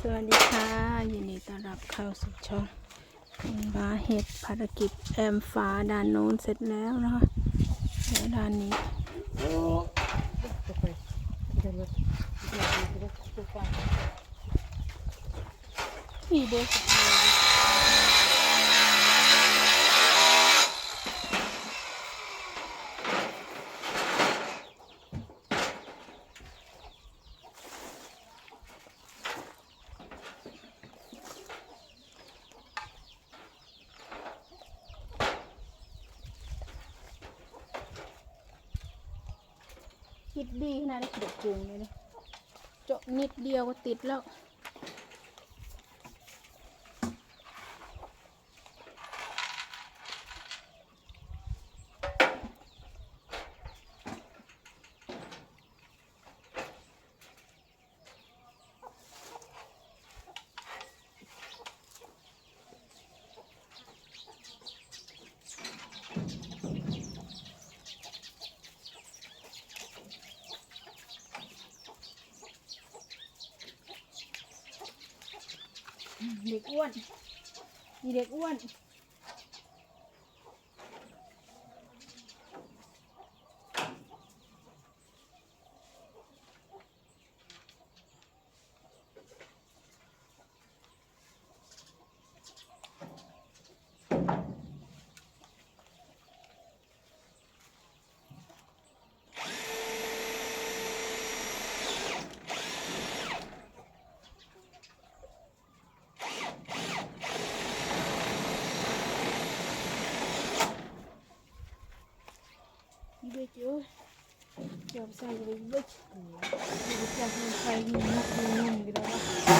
สวัสดีค่ะยินดีต้อนรับเข้าสู่ช่องคุณบาเห็ดภารกิจแอมฟ้าด้านโน้นเสร็จแล้วนะคะแล้วด้านนี้มีเด็ก คิดดีขนาดนี้เด็กจุงเลยนะเจาะนิดเดียวก็ติดแล้ว อ้วน มีเด็กอ้วน เกือบใส่เลยเด็กมีเด็กอยากมันใส่หินนักหินนุ่มกันแล้วะ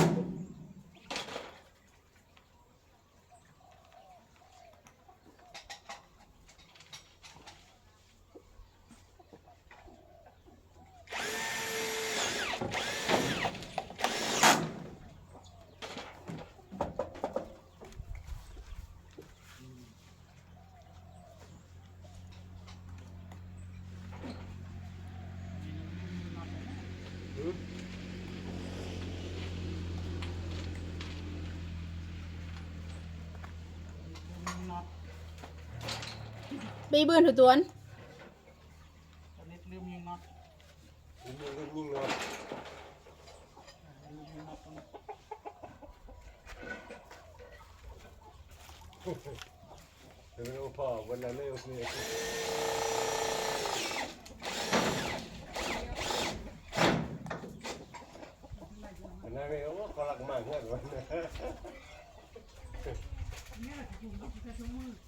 ปีเบื่อถือตัวนตอนนี้ลืมยิงน็อตยิงยิงยิงเนาะลืมยิงน็อตเดี๋ยวเราพ่อวันนั้นเลยโอเควันนั้นเลยโอ้ก็รักมากเลยวันนั้นเนี่ยถุงก็คือถุงมือถุงเปียกเปียกเลยถุงเปียกถุงเปียกเก็บไงเนนี้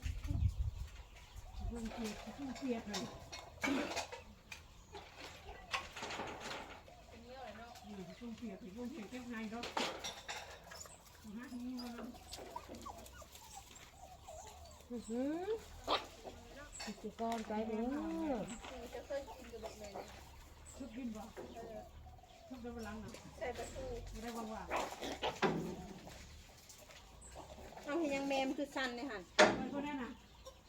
อื้อหือสิกรไปเด้อชุบกินบ่ชุบได้บลังนะใส่ประตูไม่ได้ว่างว่าเอาให้ยังแมมคือสันเลยค่ะมันก็ได้นะ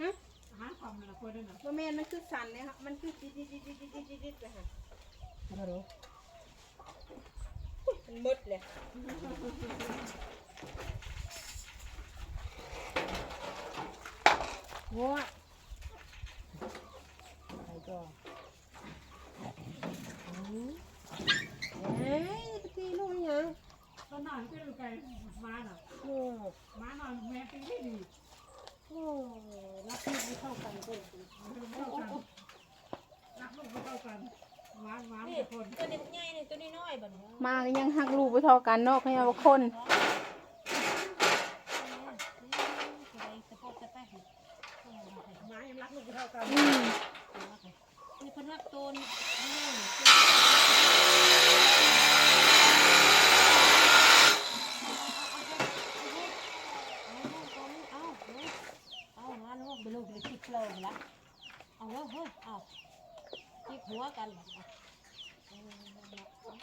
ฮะอา หารความมันก็ได้นะว่าแมนมันคือสันเลยค่ะมันคือจิดจิดจิดจิดจิดจิดจิดเลยค่ะฮัลโหลมันมืดเลยวัวไปก่อนเอ้ยตีลูกยังตอนนอนก็ดูไกลมาหน่อยโอ้มาหน่อยแม่ตีไม่ดี โหรักลูกไม่เท่ากันเลย ไม่เข้ากันรักลูกไม่เข้ากันมามาเป็นคน ตัวนี้ใหญ่นี่ตัวนี้น้อยบัดนี้ มาก็ยังหักลูกไปเท่ากันเนาะเขายังว่าคนสะโพกสะแป๊กหมายังรักลูกไม่เท่ากันอืมนี่เพิ่นรักตัวนี้เอาเอางานลูกไปลูกไปคิดเพลิงละเอาเฮ้ยเอาคิดหัวกัน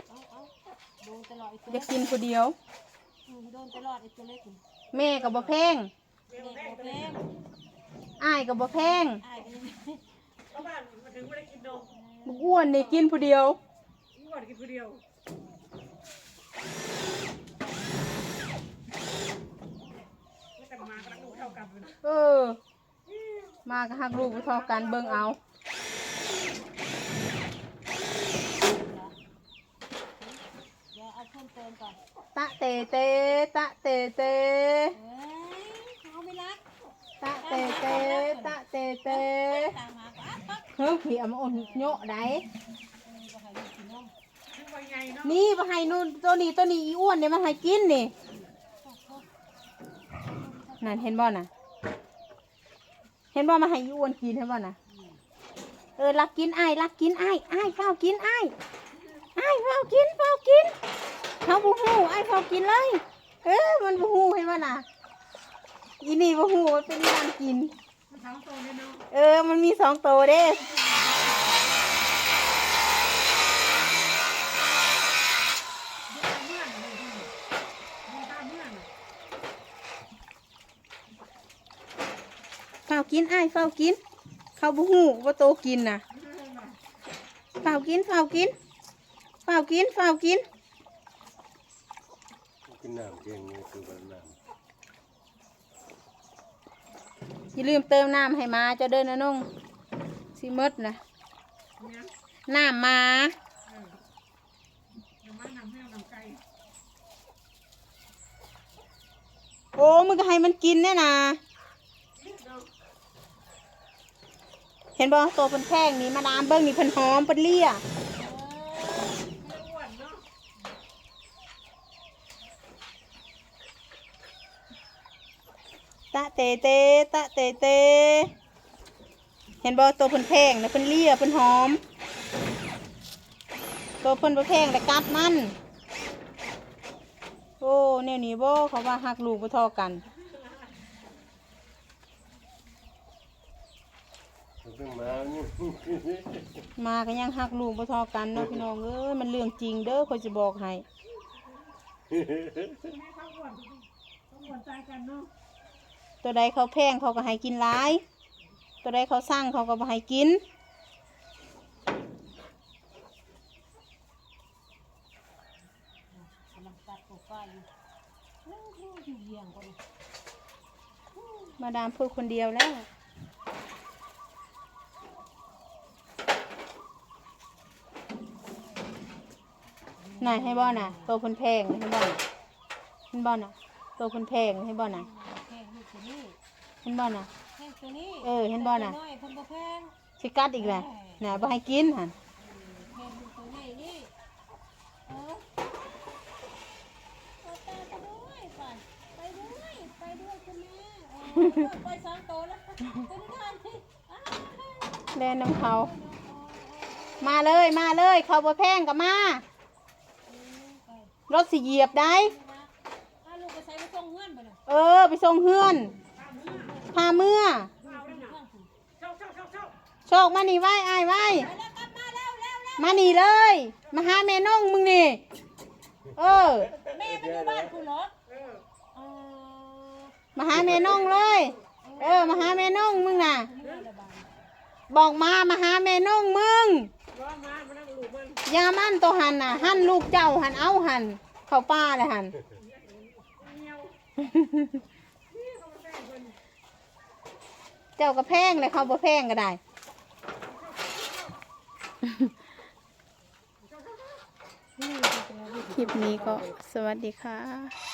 เอาเอา โดนตลอดยาเล็กกินคนเดียวโดนตลอดไอ้ตัวเล็กนแม่กับ่แพงเด็กบ่แพงอ้ายกับ่แพงอายก็เลเบ้านงด้กบ่อ้วนนกินผู้เดียว กูก่อนกินคนเดียวมากังเออ มาก็ฮักลูกบ่เท่ากันเบิ่งเอา ยวเอาเพิ่มเติมก่อนตะเตเตตะเตเตเอ้ยเขาไม่รักตะเตเตตะเตเตตามมาก็อะปั๊บเฮ้ยพี่เอามอ่อนโยะได้เออก็ให้ลูกกินนมนี่มาให้นู่นตัวนี้ตัวนี้อีอ้วนเนี่ยมาให้กินนี่นั่นเห็นบ่น่ะ เห็นบ่มาให้อีอ้วนกินเห็นบ่น่ะ เออรักกินไอ้ายรักกินไอ้ายอ้ายเฝ้ากินไอ้ายอ้ายเฝ้ากินเฝ้ากิน เขาบูฮูไอ้ายเฝ้ากินเลย เออมันบูฮูเห็นบ่น่ะอีนี่บูฮูมันเป็นการกิน เออ มันมีสองตัวเด้เมื่อนเลยดูดูตามเมื่อนเฝ้ากินไอ้เฝ้ากิน เขาบูฮูว่าโตกินน่ะเฝ้ากินเฝ้ากินเฝ้ากินเฝ้ากิน กินน้ำเก่งนี่คือแบบน้อย่าลืมเติมน้ำให้มาเจะเดินนะนุ่งสิหมดนะเนี่ยน้ำมาเออเดี๋ยวมานำให้เอานำไก่โอ้มึงก็ให้มันกินเนี่ยนะเห็นบ่ตัวเป็นแข้งนี่มาดามเบิ้งนี่เพิ่นหอมเพิ่นเลี่ย ไม่อ้วนเนาะ ตะเตเตตะเตเต เห็นบ่ตัวเพิ่นแข้งนะเพิ่นเลี่ยเพิ่นหอม ตัวเพิ่นบ่แข้งแต่กัดมัน โอ้แนวนี้บ่เขาว่าหักลูกบ่เทอกันำมันเพิ่งมานี่มาก็ยังหักลูกบ่เทอกันเนาะพี่น้องเอ้ยมันเรื่องจริงเด้อคอยจะบอกให้แม่เขาอ้วนเขาอ้วนใจกันเนาะ ตัวใดเขาแพงเขาก็ให้กินหลาย ตัวใดเขาสร้างเขาก็บ่ให้กิน มาดามพูดคนเดียวแล้วน่ะให้บ่อน่ะตัวเพิ่นแพงให้บ่น่ะเห็นบ่น่ะตัวเพิ่นแพงให้บ่อน่ะ แพงลูกตัวนี้ เห็นบ่น่ะแพงตัวนี้เออเห็นบ่น่ะตัวน้อยเพิ่นบ่แพงสิกัดอีกแหละน่ะบ่ให้กินหั่นแพงลูกตัวใหญ่นี่เออเอาตาไปด้วยไปไปด้วยไปด้วยคุณแม่เออไปสองตัวแล้วตัวนี้ทานสิอ้าวแล่นน้ำเขามาเลยมาเลยเขาบ่แพงก็มา ไปรถสิเหยียบได้ นะอ้าวลูกไปใส่ไปส่งเงื่อนไปเลยเออ ไปส่งเฮือน พาเมื่อเอาแล้วน่ะเจ้าเจ้าเจ้าเจ้าโชคมานี่ไว้ไอ้ายไว้ไปแล้วกลับมาแล้วแล้วแล้วมานี่เลย มาหาแม่น้องมึงนี่เออแม่มันอยู่บ้านคุณเหรอเออเออมาหาแม่น้องเลย เออมาหาแม่น้องมึงน่ะนี่แม่ระบายบอกมามาหาแม่น้องมึงร้อนมามานั่งลูกมันอยามันตัวหันน่ะ หันลูกเจ้าหันเอาหัน เข้าป้าเลยหันเงี้ยวนี่เขามาแป้งคน เจ้าก็แพงเลยเขาบ่แพงก็ได้ คลิปนี้ก็สวัสดีค่ะ